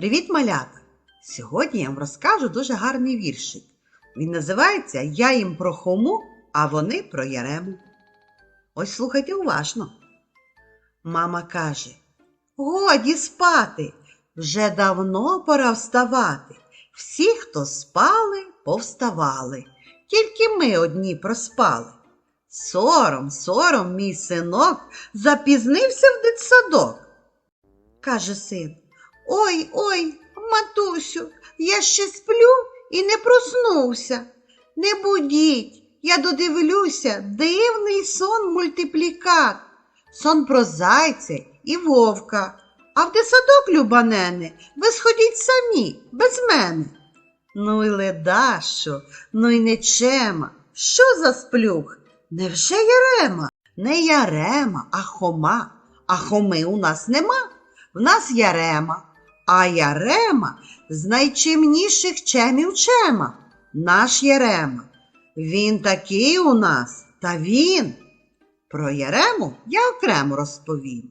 Привіт, малята! Сьогодні я вам розкажу дуже гарний віршик. Він називається Я їм про хому, а вони про ярему. Ось слухайте уважно. Мама каже: Годі спати, вже давно пора вставати. Всі, хто спали, повставали, тільки ми одні проспали. Сором, сором, мій синок, запізнився в дитсадок. Каже син. Ой, ой, матусю, я ще сплю і не проснувся. Не будіть, я додивлюся дивний сон мультиплікат, сон про зайця і вовка. А в десадок, любанене, ви сходіть самі, без мене. Ну й ледащо, ну й нечема. Що за сплюх? Невже Ярема? Не Ярема, а Хома. А Хоми у нас нема. В нас Ярема, а Ярема з найчимніших чемів чема. Наш Ярема. Він такий у нас, та він. Про Ярему я окремо розповім.